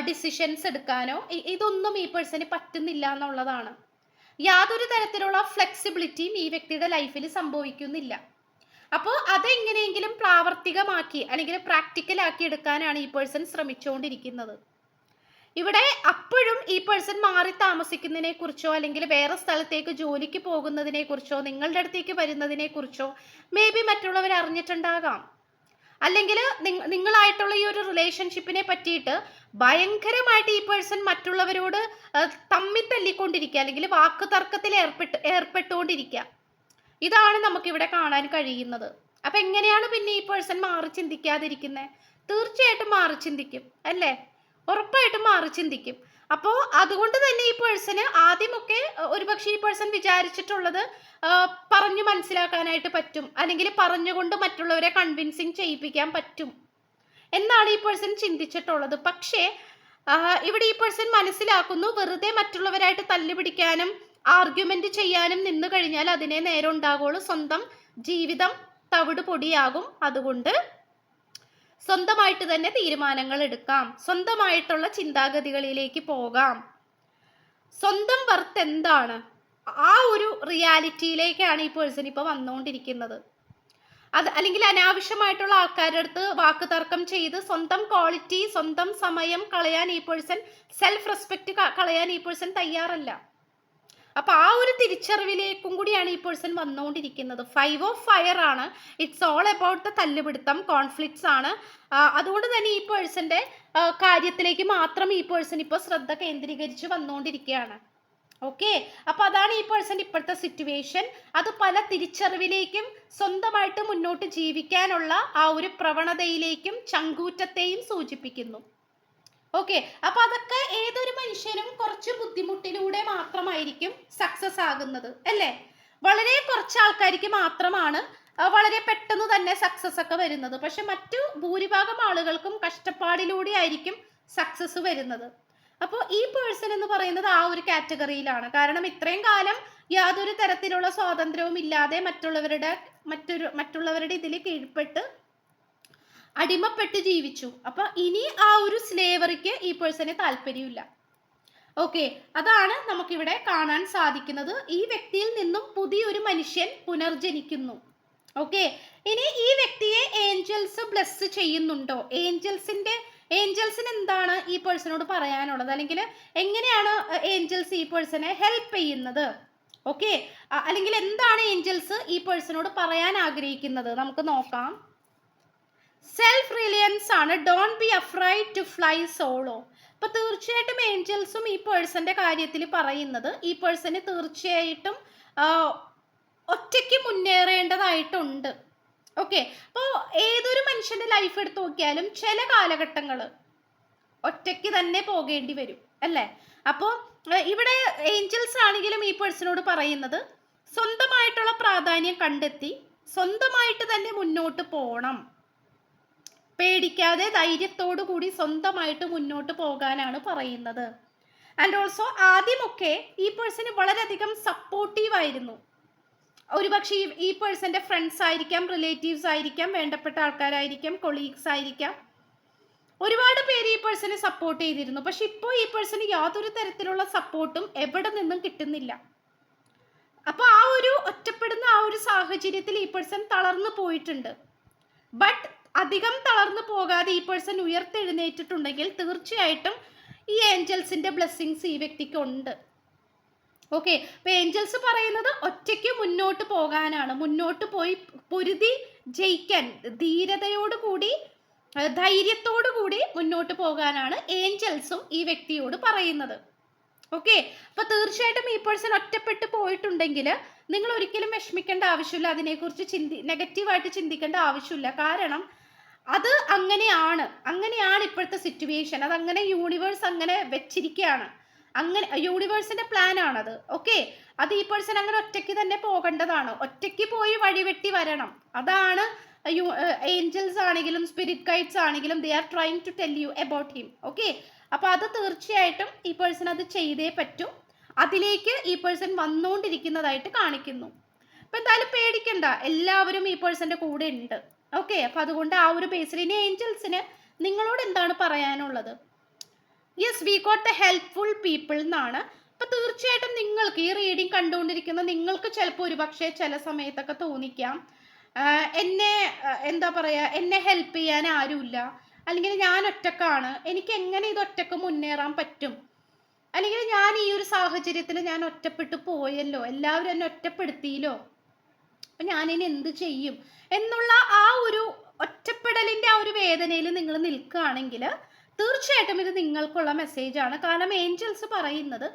S1: ഡിസിഷൻസ് എടുക്കാനോ ഇതൊന്നും ഈ പേഴ്സന് പറ്റുന്നില്ല എന്നുള്ളതാണ്. യാതൊരു തരത്തിലുള്ള ഫ്ലെക്സിബിലിറ്റിയും ഈ വ്യക്തിയുടെ ലൈഫിൽ സംഭവിക്കുന്നില്ല. അപ്പോൾ അതെങ്ങനെയെങ്കിലും പ്രാവർത്തികമാക്കി അല്ലെങ്കിൽ പ്രാക്ടിക്കലാക്കി എടുക്കാനാണ് ഈ പേഴ്സൺ ശ്രമിച്ചുകൊണ്ടിരിക്കുന്നത്. ഇവിടെ അപ്പോഴും ഈ പേഴ്സൺ മാറി താമസിക്കുന്നതിനെ കുറിച്ചോ അല്ലെങ്കിൽ വേറെ സ്ഥലത്തേക്ക് ജോലിക്ക് പോകുന്നതിനെ കുറിച്ചോ നിങ്ങളുടെ അടുത്തേക്ക് വരുന്നതിനെ കുറിച്ചോ മേ ബി മറ്റുള്ളവർ അറിഞ്ഞിട്ടുണ്ടാകാം. അല്ലെങ്കിൽ നിങ്ങളായിട്ടുള്ള ഈ ഒരു റിലേഷൻഷിപ്പിനെ പറ്റിയിട്ട് ഭയങ്കരമായിട്ട് ഈ പേഴ്സൺ മറ്റുള്ളവരോട് തമ്മി തല്ലിക്കൊണ്ടിരിക്കുക അല്ലെങ്കിൽ വാക്ക് തർക്കത്തിൽ ഏർപ്പെട്ട് ഏർപ്പെട്ടുകൊണ്ടിരിക്കുക. ഇതാണ് നമുക്കിവിടെ കാണാൻ കഴിയുന്നത്. അപ്പൊ എങ്ങനെയാണ് പിന്നെ ഈ പേഴ്സൺ മാറി ചിന്തിക്കാതിരിക്കുന്നത് തീർച്ചയായിട്ടും മാറി ചിന്തിക്കും അല്ലേ? ഉറപ്പായിട്ടും മാറി ചിന്തിക്കും. അപ്പോൾ അതുകൊണ്ട് തന്നെ ഈ പേഴ്സന് ആദ്യമൊക്കെ ഒരുപക്ഷെ ഈ പേഴ്സൺ വിചാരിച്ചിട്ടുള്ളത് പറഞ്ഞു മനസ്സിലാക്കാനായിട്ട് പറ്റും. അല്ലെങ്കിൽ പറഞ്ഞുകൊണ്ട് മറ്റുള്ളവരെ കൺവിൻസിങ് ചെയ്യിപ്പിക്കാൻ പറ്റും. എന്നാണ് ഈ പേഴ്സൺ ചിന്തിച്ചിട്ടുള്ളത്. പക്ഷേ ഇവിടെ ഈ പേഴ്സൺ മനസ്സിലാക്കുന്നു. വെറുതെ മറ്റുള്ളവരായിട്ട് തല്ലുപിടിക്കാനും ആർഗ്യുമെന്റ് ചെയ്യാനും നിന്നു കഴിഞ്ഞാൽ അതിനെ നേരം ഉണ്ടാകുള്ളൂ. സ്വന്തം ജീവിതം തവിട് പൊടിയാകും. അതുകൊണ്ട് സ്വന്തമായിട്ട് തന്നെ തീരുമാനങ്ങൾ എടുക്കാം. സ്വന്തമായിട്ടുള്ള ചിന്താഗതികളിലേക്ക് പോകാം. സ്വന്തം വർത്ത് എന്താണ്? ആ ഒരു റിയാലിറ്റിയിലേക്കാണ് ഈ പേഴ്സൺ ഇപ്പോൾ വന്നുകൊണ്ടിരിക്കുന്നത്. അത് അല്ലെങ്കിൽ അനാവശ്യമായിട്ടുള്ള ആൾക്കാരുടെ അടുത്ത് വാക്ക് തർക്കം ചെയ്ത് സ്വന്തം ക്വാളിറ്റി സ്വന്തം സമയം കളയാൻ ഈ പേഴ്സൺ സെൽഫ് റെസ്പെക്റ്റ് കളയാൻ ഈ പേഴ്സൺ തയ്യാറല്ല. അപ്പൊ ആ ഒരു തിരിച്ചറിവിലേക്കും കൂടിയാണ് ഈ പേഴ്സൺ വന്നുകൊണ്ടിരിക്കുന്നത്. ഫൈവ് ഓഫ് ഫയർ ആണ്. ഇറ്റ്സ് ഓൾ അബൌട്ട് ദ തല്ലുപിടുത്തം കോൺഫ്ലിക്ട്സ് ആണ്. അതുകൊണ്ട് തന്നെ ഈ പേഴ്സന്റെ കാര്യത്തിലേക്ക് മാത്രം ഈ പേഴ്സൺ ഇപ്പോൾ ശ്രദ്ധ കേന്ദ്രീകരിച്ച് വന്നുകൊണ്ടിരിക്കുകയാണ്. ഓക്കെ അപ്പൊ അതാണ് ഈ പേഴ്സൺ ഇപ്പോഴത്തെ സിറ്റുവേഷൻ അത് പല തിരിച്ചറിവിലേക്കും സ്വന്തമായിട്ട് മുന്നോട്ട് ജീവിക്കാനുള്ള ആ ഒരു പ്രവണതയിലേക്കും ചങ്കൂറ്റത്തെയും സൂചിപ്പിക്കുന്നു. ഓക്കെ അപ്പൊ അതൊക്കെ ഏതൊരു മനുഷ്യനും കുറച്ച് ബുദ്ധിമുട്ടിലൂടെ മാത്രമായിരിക്കും സക്സസ് ആകുന്നത് അല്ലേ? വളരെ കുറച്ച് ആൾക്കാർക്ക് മാത്രമാണ് വളരെ പെട്ടെന്ന് തന്നെ സക്സസ് ഒക്കെ വരുന്നത്. പക്ഷെ മറ്റു ഭൂരിഭാഗം ആളുകൾക്കും കഷ്ടപ്പാടിലൂടെ ആയിരിക്കും സക്സസ് വരുന്നത്. അപ്പോൾ ഈ പേഴ്സൺ എന്ന് പറയുന്നത് ആ ഒരു കാറ്റഗറിയിലാണ് കാരണം ഇത്രയും കാലം യാതൊരു തരത്തിലുള്ള സ്വാതന്ത്ര്യവും ഇല്ലാതെ മറ്റുള്ളവരുടെ മറ്റൊരു മറ്റുള്ളവരുടെ ഇതിൽ കീഴ്പ്പെട്ട് അടിമപ്പെട്ട് ജീവിച്ചു. അപ്പൊ ഇനി ആ ഒരു സ്ലേവറിക്ക് ഈ പേഴ്സണെ താല്പര്യമില്ല. ഓക്കെ അതാണ് നമുക്കിവിടെ കാണാൻ സാധിക്കുന്നത്. ഈ വ്യക്തിയിൽ നിന്നും പുതിയൊരു മനുഷ്യൻ പുനർജനിക്കുന്നു. ഓക്കെ ഇനി ഈ വ്യക്തിയെ ഏഞ്ചൽസ് ബ്ലെസ് ചെയ്യുന്നുണ്ടോ? ഏഞ്ചൽസിന്റെ ഏഞ്ചൽസിന് എന്താണ് ഈ പേഴ്സണോട് പറയാനുള്ളത്? അല്ലെങ്കിൽ എങ്ങനെയാണ് ഏഞ്ചൽസ് ഈ പേഴ്സണെ ഹെൽപ്പ് ചെയ്യുന്നത്? ഓക്കെ അല്ലെങ്കിൽ എന്താണ് ഏഞ്ചൽസ് ഈ പേഴ്സണോട് പറയാൻ ആഗ്രഹിക്കുന്നത്? നമുക്ക് നോക്കാം. സെൽഫ് റിലയൻസ് ആണ്. Don't be afraid to fly solo അപ്പൊ തീർച്ചയായിട്ടും ഏഞ്ചൽസും ഈ പേഴ്സന്റെ കാര്യത്തിൽ പറയുന്നത് ഈ പേഴ്സന് തീർച്ചയായിട്ടും ഒറ്റയ്ക്ക് മുന്നേറേണ്ടതായിട്ടുണ്ട്. ഓക്കെ അപ്പോൾ ഏതൊരു മനുഷ്യന്റെ ലൈഫ് എടുത്തു നോക്കിയാലും ചില കാലഘട്ടങ്ങൾ ഒറ്റയ്ക്ക് തന്നെ പോകേണ്ടി വരും. അല്ലേ? അപ്പോൾ ഇവിടെ ഏഞ്ചൽസ് ആണെങ്കിലും ഈ പേഴ്സണോട് പറയുന്നത് സ്വന്തമായിട്ടുള്ള പ്രാധാന്യം കണ്ടെത്തി സ്വന്തമായിട്ട് തന്നെ മുന്നോട്ട് പോകണം പേടിക്കാതെ ധൈര്യത്തോടു കൂടി സ്വന്തമായിട്ട് മുന്നോട്ട് പോകാനാണ് പറയുന്നത്. ആൻഡ് ഓൾസോ ആദ്യമൊക്കെ ഈ പേഴ്സൺ വളരെയധികം സപ്പോർട്ടീവ് ആയിരുന്നു. ഒരുപക്ഷെ ഈ ഈ പേഴ്സന്റെ ഫ്രണ്ട്സ് ആയിരിക്കാം റിലേറ്റീവ്സ് ആയിരിക്കാം വേണ്ടപ്പെട്ട ആൾക്കാരായിരിക്കാം കൊളീഗ്സ് ആയിരിക്കാം. ഒരുപാട് പേര് ഈ പേഴ്സണെ സപ്പോർട്ട് ചെയ്തിരുന്നു. പക്ഷെ ഇപ്പോൾ ഈ പേഴ്സണ് യാതൊരു തരത്തിലുള്ള സപ്പോർട്ടും എവിടെ നിന്നും കിട്ടുന്നില്ല. അപ്പോൾ ആ ഒരു ഒറ്റപ്പെടുന്ന ആ ഒരു സാഹചര്യത്തിൽ ഈ പേഴ്സൺ തളർന്നു പോയിട്ടുണ്ട്. ബട്ട് അധികം തളർന്നു പോകാതെ ഈ പേഴ്സൺ ഉയർത്തെഴുന്നേറ്റിട്ടുണ്ടെങ്കിൽ തീർച്ചയായിട്ടും ഈ ഏഞ്ചൽസിന്റെ ബ്ലെസ്സിങ്സ് ഈ വ്യക്തിക്ക് ഉണ്ട്. ഓക്കെ അപ്പൊ ഏഞ്ചൽസ് പറയുന്നത് ഒറ്റയ്ക്ക് മുന്നോട്ട് പോകാനാണ്. മുന്നോട്ട് പോയി പൊരുതി ജയിക്കാൻ ധീരതയോട് കൂടി ധൈര്യത്തോടു കൂടി മുന്നോട്ട് പോകാനാണ് ഏഞ്ചൽസും ഈ വ്യക്തിയോട് പറയുന്നത്. ഓക്കെ അപ്പൊ തീർച്ചയായിട്ടും ഈ പേഴ്സൺ ഒറ്റപ്പെട്ട് പോയിട്ടുണ്ടെങ്കിൽ നിങ്ങൾ ഒരിക്കലും വിഷമിക്കേണ്ട ആവശ്യമില്ല. അതിനെക്കുറിച്ച് ചിന്തി നെഗറ്റീവായിട്ട് ചിന്തിക്കേണ്ട ആവശ്യമില്ല. കാരണം അത് അങ്ങനെയാണ്. അങ്ങനെയാണ് ഇപ്പോഴത്തെ സിറ്റുവേഷൻ അത് അങ്ങനെ യൂണിവേഴ്സ് അങ്ങനെ വെച്ചിരിക്കുകയാണ് അങ്ങനെ യൂണിവേഴ്സിന്റെ പ്ലാൻ ആണത്. ഓക്കെ അത് ഈ പേഴ്സൺ അങ്ങനെ ഒറ്റയ്ക്ക് തന്നെ പോകേണ്ടതാണ്. ഒറ്റയ്ക്ക് പോയി വഴിവെട്ടി വരണം. അതാണ് ഏഞ്ചൽസ് ആണെങ്കിലും സ്പിരിറ്റ് ഗൈഡ്സ് ആണെങ്കിലും they are trying to tell you about him okay അപ്പോൾ അത് തീർച്ചയായിട്ടും ഈ പേഴ്സൺ അത് ചെയ്തേ പറ്റൂ. അതിലേക്ക് ഈ പേഴ്സൺ വന്നുകൊണ്ടിരിക്കുന്നതായിട്ട് കാണിക്കുന്നു. അപ്പം എന്തായാലും പേടിക്കണ്ട. എല്ലാവരും ഈ പേഴ്സന്റെ കൂടെ ഉണ്ട്. ഓക്കെ അപ്പം അതുകൊണ്ട് ആ ഒരു ബേസിൽ ഇനി ഏഞ്ചൽസിന് നിങ്ങളോട് എന്താണ് പറയാനുള്ളത്? Yes we got the helpful people എന്നാണ് അപ്പം തീർച്ചയായിട്ടും നിങ്ങൾക്ക് ഈ റീഡിങ് കണ്ടുകൊണ്ടിരിക്കുന്ന നിങ്ങൾക്ക് ചിലപ്പോൾ ഒരു പക്ഷേ ചില സമയത്തൊക്കെ തോന്നിക്കാം. എന്നെ എന്താ പറയുക എന്നെ ഹെൽപ്പ് ചെയ്യാൻ ആരുമില്ല. അല്ലെങ്കിൽ ഞാൻ ഒറ്റക്കാണ്. എനിക്ക് എങ്ങനെ ഇത് ഒറ്റയ്ക്ക് മുന്നേറാൻ പറ്റും? അല്ലെങ്കിൽ ഞാൻ ഈ ഒരു സാഹചര്യത്തിൽ ഞാൻ ഒറ്റപ്പെട്ടു പോയല്ലോ? എല്ലാവരും എന്നെ ഒറ്റപ്പെടുത്തിയല്ലോ? അപ്പം ഇനി എന്ത് ചെയ്യും എന്നുള്ള ആ ഒരു ഒറ്റപ്പെടലിന്റെ ആ ഒരു വേദനയിൽ നിങ്ങൾ നിൽക്കുകയാണെങ്കിൽ തീർച്ചയായിട്ടും ഇത് നിങ്ങൾക്കുള്ള മെസ്സേജ് ആണ്. കാരണം ഏഞ്ചൽസ് പറയുന്നത്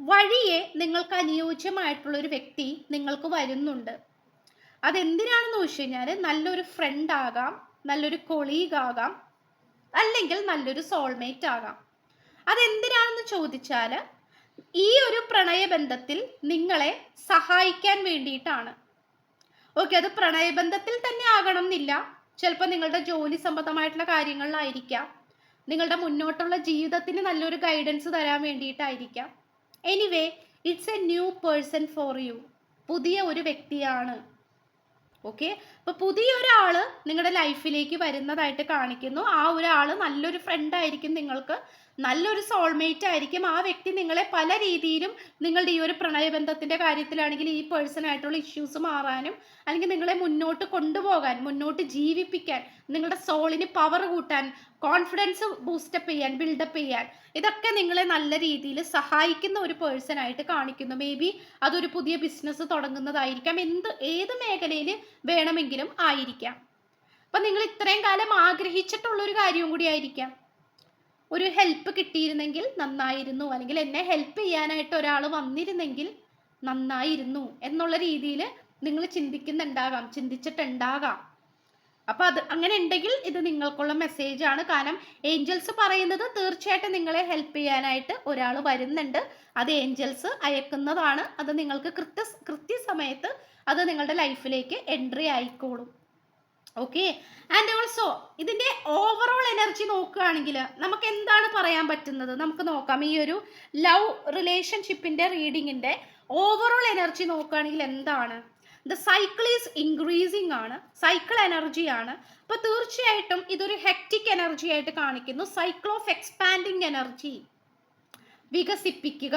S1: വഴിയെ നിങ്ങൾക്ക് അനുയോജ്യമായിട്ടുള്ള ഒരു വ്യക്തി നിങ്ങൾക്ക് വരുന്നുണ്ട്. അതെന്തിനാണെന്ന് വെച്ച് കഴിഞ്ഞാൽ നല്ലൊരു ഫ്രണ്ട് ആകാം നല്ലൊരു കൊളീഗ് ആകാം അല്ലെങ്കിൽ നല്ലൊരു സോൾമേറ്റ് ആകാം. അതെന്തിനാണെന്ന് ചോദിച്ചാൽ ഈ ഒരു പ്രണയബന്ധത്തിൽ നിങ്ങളെ സഹായിക്കാൻ വേണ്ടിയിട്ടാണ്. ഓക്കെ അത് പ്രണയബന്ധത്തിൽ തന്നെ ആകണം എന്നില്ല ചിലപ്പോൾ നിങ്ങളുടെ ജോലി സംബന്ധമായിട്ടുള്ള കാര്യങ്ങളിലായിരിക്കാം. നിങ്ങളുടെ മുന്നോട്ടുള്ള ജീവിതത്തിന് നല്ലൊരു ഗൈഡൻസ് തരാൻ വേണ്ടിയിട്ടായിരിക്കാം. Anyway it's a new person for you പുതിയ ഒരു വ്യക്തിയാണ്. ഓക്കെ അപ്പോൾ പുതിയ ഒരാൾ നിങ്ങളുടെ ലൈഫിലേക്ക് വരുന്നതായിട്ട് കാണിക്കുന്നു. ആ ഒരാൾ നല്ലൊരു ഫ്രണ്ട് ആയിരിക്കും നിങ്ങൾക്ക് നല്ലൊരു സോൾമേറ്റ് ആയിരിക്കും. ആ വ്യക്തി നിങ്ങളെ പല രീതിയിലും നിങ്ങളുടെ ഈ ഒരു പ്രണയബന്ധത്തിന്റെ കാര്യത്തിലാണെങ്കിൽ ഈ പേഴ്സണായിട്ടുള്ള ഇഷ്യൂസ് മാറാനും അല്ലെങ്കിൽ നിങ്ങളെ മുന്നോട്ട് കൊണ്ടുപോകാൻ മുന്നോട്ട് ജീവിപ്പിക്കാൻ നിങ്ങളുടെ സോളിന് പവർ കൂട്ടാൻ കോൺഫിഡൻസ് ബൂസ്റ്റപ്പ് ചെയ്യാൻ ബിൽഡപ്പ് ചെയ്യാൻ ഇതൊക്കെ നിങ്ങളെ നല്ല രീതിയിൽ സഹായിക്കുന്ന ഒരു പേഴ്സൺ ആയിട്ട് കാണിക്കുന്നു. മേ ബി അതൊരു പുതിയ ബിസിനസ് തുടങ്ങുന്നതായിരിക്കാം. എന്ത് ഏത് മേഖലയിൽ വേണമെങ്കിലും ആയിരിക്കാം. അപ്പം നിങ്ങൾ ഇത്രയും കാലം ആഗ്രഹിച്ചിട്ടുള്ള ഒരു കാര്യവും കൂടി ആയിരിക്കാം. ഒരു ഹെൽപ്പ് കിട്ടിയിരുന്നെങ്കിൽ നന്നായിരുന്നു. അല്ലെങ്കിൽ എന്നെ ഹെൽപ്പ് ചെയ്യാനായിട്ട് ഒരാൾ വന്നിരുന്നെങ്കിൽ നന്നായിരുന്നു എന്നുള്ള രീതിയിൽ നിങ്ങൾ ചിന്തിക്കുന്നുണ്ടാകാം ചിന്തിച്ചിട്ടുണ്ടാകാം. അപ്പോൾ അത് അങ്ങനെ ഉണ്ടെങ്കിൽ ഇത് നിങ്ങൾക്കുള്ള മെസ്സേജ് ആണ്. കാരണം ഏഞ്ചൽസ് പറയുന്നത് തീർച്ചയായിട്ടും നിങ്ങളെ ഹെൽപ്പ് ചെയ്യാനായിട്ട് ഒരാൾ വരുന്നുണ്ട്. അത് ഏഞ്ചൽസ് അയക്കുന്നതാണ്. അത് നിങ്ങൾക്ക് കൃത്യ കൃത്യസമയത്ത് അത് നിങ്ങളുടെ ലൈഫിലേക്ക് എൻട്രി ആയിക്കോളും. ഓക്കെ ആൻഡ് ഓൾസോ ഇതിന്റെ ഓവറോൾ എനർജി നോക്കുകയാണെങ്കിൽ നമുക്ക് എന്താണ് പറയാൻ പറ്റുന്നത്? നമുക്ക് നോക്കാം. ഈ ഒരു ലവ് റിലേഷൻഷിപ്പിന്റെ റീഡിങ്ങിന്റെ ഓവറോൾ എനർജി നോക്കുകയാണെങ്കിൽ എന്താണ്? ദ സൈക്കിൾ ഈസ് ഇൻക്രീസിങ് ആണ്. സൈക്കിൾ എനർജി ആണ്. അപ്പോൾ തീർച്ചയായിട്ടും ഇതൊരു ഹെക്റ്റിക് എനർജി ആയിട്ട് കാണിക്കുന്നു. സൈക്കിൾ ഓഫ് എക്സ്പാൻഡിങ് എനർജി വികസിപ്പിക്കുക.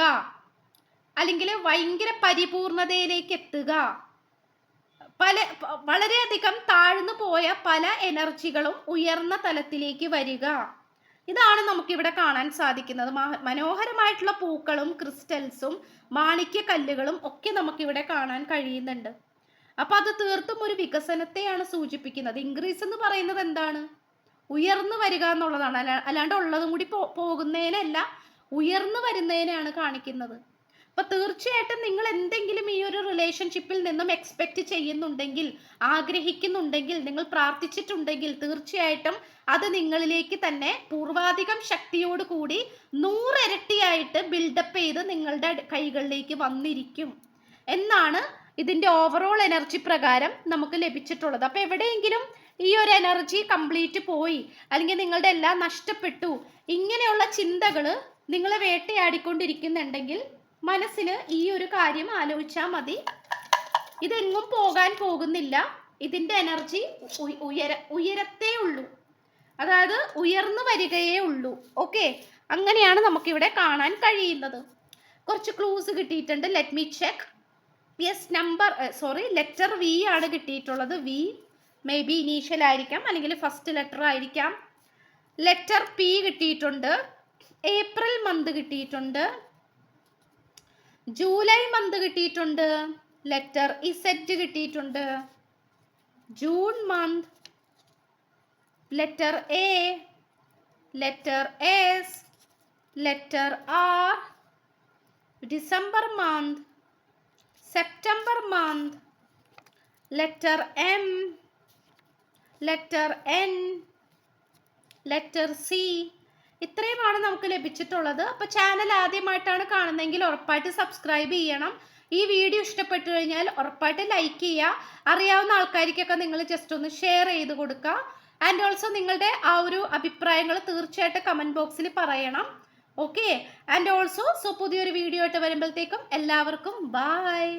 S1: അല്ലെങ്കിൽ ഭയങ്കര പരിപൂർണതയിലേക്ക് എത്തുക. പല വളരെയധികം താഴ്ന്നു പോയ പല എനർജികളും ഉയർന്ന തലത്തിലേക്ക് വരിക. ഇതാണ് നമുക്കിവിടെ കാണാൻ സാധിക്കുന്നത്. മനോഹരമായിട്ടുള്ള പൂക്കളും ക്രിസ്റ്റൽസും മാണിക്യ കല്ലുകളും ഒക്കെ നമുക്കിവിടെ കാണാൻ കഴിയുന്നുണ്ട്. അപ്പൊ അത് തീർത്തും ഒരു വികസനത്തെയാണ് സൂചിപ്പിക്കുന്നത്. ഇൻക്രീസ് എന്ന് പറയുന്നത് എന്താണ്? ഉയർന്നു വരിക എന്നുള്ളതാണ്. അല്ലാണ്ട് ഉള്ളതും കൂടി പോകുന്നതിനല്ല ഉയർന്നു വരുന്നതിനെയാണ് കാണിക്കുന്നത്. അപ്പൊ തീർച്ചയായിട്ടും നിങ്ങൾ എന്തെങ്കിലും ഈ ഒരു റിലേഷൻഷിപ്പിൽ നിന്നും എക്സ്പെക്ട് ചെയ്യുന്നുണ്ടെങ്കിൽ ആഗ്രഹിക്കുന്നുണ്ടെങ്കിൽ നിങ്ങൾ പ്രാർത്ഥിച്ചിട്ടുണ്ടെങ്കിൽ തീർച്ചയായിട്ടും അത് നിങ്ങളിലേക്ക് തന്നെ പൂർവാധികം ശക്തിയോട് കൂടി നൂറിരട്ടിയായിട്ട് ബിൽഡപ്പ് ചെയ്ത് നിങ്ങളുടെ കൈകളിലേക്ക് വന്നിരിക്കും. എന്നാണ് ഇതിന്റെ ഓവറോൾ എനർജി പ്രകാരം നമുക്ക് ലഭിച്ചിട്ടുള്ളത്. അപ്പൊ എവിടെയെങ്കിലും ഈ ഒരു എനർജി കംപ്ലീറ്റ് പോയി അല്ലെങ്കിൽ നിങ്ങളുടെ എല്ലാം നഷ്ടപ്പെട്ടു ഇങ്ങനെയുള്ള ചിന്തകൾ നിങ്ങളെ വേട്ടയാടിക്കൊണ്ടിരിക്കുന്നുണ്ടെങ്കിൽ മനസ്സിൽ ഈ ഒരു കാര്യം ആലോചിച്ചാൽ മതി. ഇതെങ്ങും പോകാൻ പോകുന്നില്ല. ഇതിന്റെ എനർജി ഉയര ഉയരത്തേ ഉള്ളൂ. അതായത് ഉയർന്നു വരികയേ ഉള്ളൂ. ഓക്കെ? അങ്ങനെയാണ് നമുക്കിവിടെ കാണാൻ കഴിയുന്നത്. കുറച്ച് ക്ലൂസ് കിട്ടിയിട്ടുണ്ട്. Let me check yes number sorry letter V ആണ് കിട്ടിയിട്ടുള്ളത്. വി മേ ബി ഇനീഷ്യൽ ആയിരിക്കാം അല്ലെങ്കിൽ ഫസ്റ്റ് ലെറ്റർ ആയിരിക്കാം. ലെറ്റർ പി കിട്ടിയിട്ടുണ്ട്. ഏപ്രിൽ മന്ത് കിട്ടിയിട്ടുണ്ട്. ജൂലൈ മന്ത് കിട്ടിയിട്ടുണ്ട്. ലെറ്റർ ഇസെറ്റ് കിട്ടിയിട്ടുണ്ട്. June month letter A letter S letter R December month September month letter M letter N letter C ഇത്രയുമാണ് നമുക്ക് ലഭിച്ചിട്ടുള്ളത്. അപ്പോൾ ചാനൽ ആദ്യമായിട്ടാണ് കാണുന്നതെങ്കിൽ ഉറപ്പായിട്ട് സബ്സ്ക്രൈബ് ചെയ്യണം. ഈ വീഡിയോ ഇഷ്ടപ്പെട്ടു കഴിഞ്ഞാൽ ഉറപ്പായിട്ട് ലൈക്ക് ചെയ്യുക. അറിയാവുന്ന ആൾക്കാർക്കൊക്കെ നിങ്ങൾ ജസ്റ്റ് ഒന്ന് ഷെയർ ചെയ്ത് കൊടുക്കുക. ആൻഡ് ഓൾസോ നിങ്ങളുടെ ആ ഒരു അഭിപ്രായങ്ങൾ തീർച്ചയായിട്ടും കമന്റ് ബോക്സിൽ പറയണം. ഓക്കെ ആൻഡ് ഓൾസോ സോ പുതിയൊരു വീഡിയോ ആയിട്ട് വരുമ്പോഴത്തേക്കും എല്ലാവർക്കും ബായ്